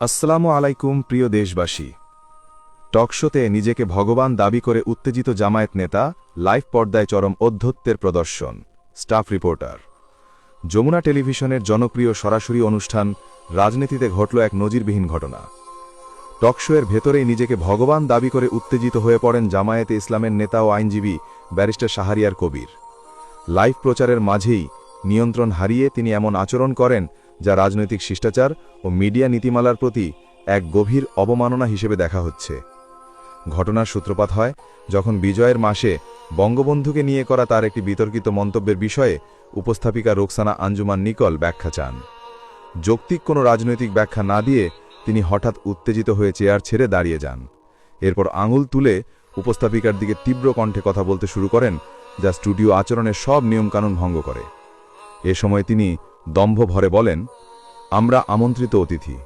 আসসালামু আলাইকুম, প্রিয় দেশবাসী। টকশোতে নিজেকে ভগবান দাবি করে উত্তেজিত জামায়াত নেতা, লাইভ পর্দায় চরম অধ্যত্বের প্রদর্শন। Staff reporter. যমুনা টেলিভিশনের জনপ্রিয় সরাসরি অনুষ্ঠান, রাজনীতিতে ঘটল এক নজিরবিহীন ঘটনা। টকশোয়ের ভেতরেই নিজেকে ভগবান দাবি করে উত্তেজিত হয়ে পড়েন জামায়াতে ইসলামের নেতা ও আইনজীবী ব্যারিস্টার শাহরিয়ার কবির। লাইভ প্রচারের মাঝেই নিয়ন্ত্রণ হারিয়ে তিনি এমন আচরণ করেন যা রাজনৈতিক শিষ্টাচার ও মিডিয়া নীতিমালার প্রতি এক গভীর অবমাননা হিসেবে দেখা হচ্ছে। ঘটনার সূত্রপাত হয় যখন বিজয়ের মাসে বঙ্গবন্ধুকে নিয়ে করা তার একটি বিতর্কিত মন্তব্যের বিষয়ে উপস্থাপিকা রোকসানা আঞ্জুমান নিকল ব্যাখ্যা চান। যৌক্তিক কোনো রাজনৈতিক ব্যাখ্যা না দিয়ে তিনি হঠাৎ উত্তেজিত হয়ে চেয়ার ছেড়ে দাঁড়িয়ে যান। এরপর আঙুল তুলে উপস্থাপিকার দিকে তীব্র কণ্ঠে কথা বলতে শুরু করেন, যা স্টুডিও আচরণের সব নিয়মকানুন ভঙ্গ করে। এ সময় তিনি দম্ভ ভরে বলেন, আমরা আমন্ত্রিত অতিথি।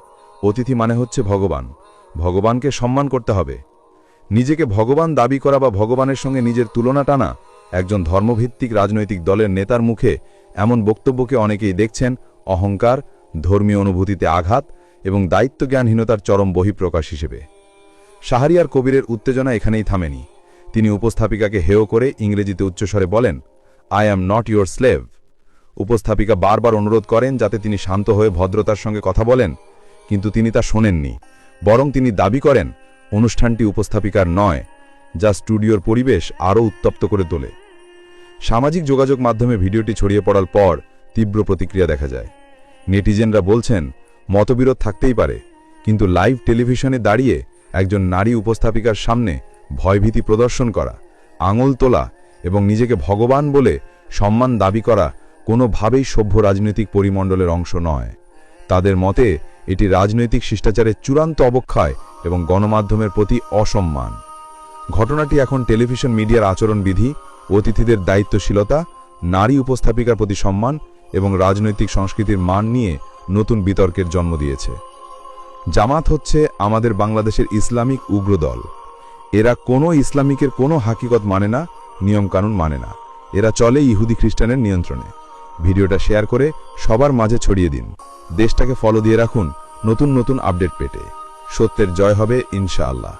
অতিথি মানে হচ্ছে ভগবান। ভগবানকে সম্মান করতে হবে। নিজেকে ভগবান দাবি করা বা ভগবানের সঙ্গে নিজের তুলনা টানা একজন ধর্মভিত্তিক রাজনৈতিক দলের নেতার মুখে এমন বক্তব্যকে অনেকেই দেখছেন অহংকার, ধর্মীয় অনুভূতিতে আঘাত এবং দায়িত্বজ্ঞানহীনতার চরম বহিঃপ্রকাশ হিসেবে। শাহরিয়ার কবিরের উত্তেজনা এখানেই থামেনি। তিনি উপস্থাপিকাকে হেয় করে ইংরেজিতে উচ্চস্বরে বলেন I am not your slave উপস্থাপিকা বারবার অনুরোধ করেন যাতে তিনি শান্ত হয়ে ভদ্রতার সঙ্গে কথা বলেন, কিন্তু তিনি তা শোনেননি। বরং তিনি দাবি করেন, অনুষ্ঠানটি উপস্থাপিকার নয়, যা স্টুডিওর পরিবেশ আরও উত্তপ্ত করে তোলে। সামাজিক যোগাযোগ মাধ্যমে ভিডিওটি ছড়িয়ে পড়ার পর তীব্র প্রতিক্রিয়া দেখা যায়। নেটিজেনরা বলছেন, মতবিরোধ থাকতেই পারে, কিন্তু লাইভ টেলিভিশনে দাঁড়িয়ে একজন নারী উপস্থাপিকার সামনে ভয়ভীতি প্রদর্শন করা, আঙুল তোলা এবং নিজেকে ভগবান বলে সম্মান দাবি করা কোনোভাবেই সভ্য রাজনৈতিক পরিমণ্ডলের অংশ নয়। তাদের মতে, এটি রাজনৈতিক শিষ্টাচারের চূড়ান্ত অবক্ষয় এবং গণমাধ্যমের প্রতি অসম্মান। ঘটনাটি এখন টেলিভিশন মিডিয়ার আচরণবিধি, অতিথিদের দায়িত্বশীলতা, নারী উপস্থাপিকার প্রতি সম্মান এবং রাজনৈতিক সংস্কৃতির মান নিয়ে নতুন বিতর্কের জন্ম দিয়েছে। জামাত হচ্ছে আমাদের বাংলাদেশের ইসলামিক উগ্রদল এরা কোনো ইসলামিকের কোনো হাকিকত মানে না, নিয়মকানুন মানে না। এরা চলে ইহুদি খ্রিস্টানের নিয়ন্ত্রণে। ভিডিওটা শেয়ার করে সবার মাঝে ছড়িয়ে দিন। দেশটাকে ফলো দিয়ে রাখুন নতুন নতুন আপডেট পেটে সত্যের জয় হবে ইনশাআল্লাহ।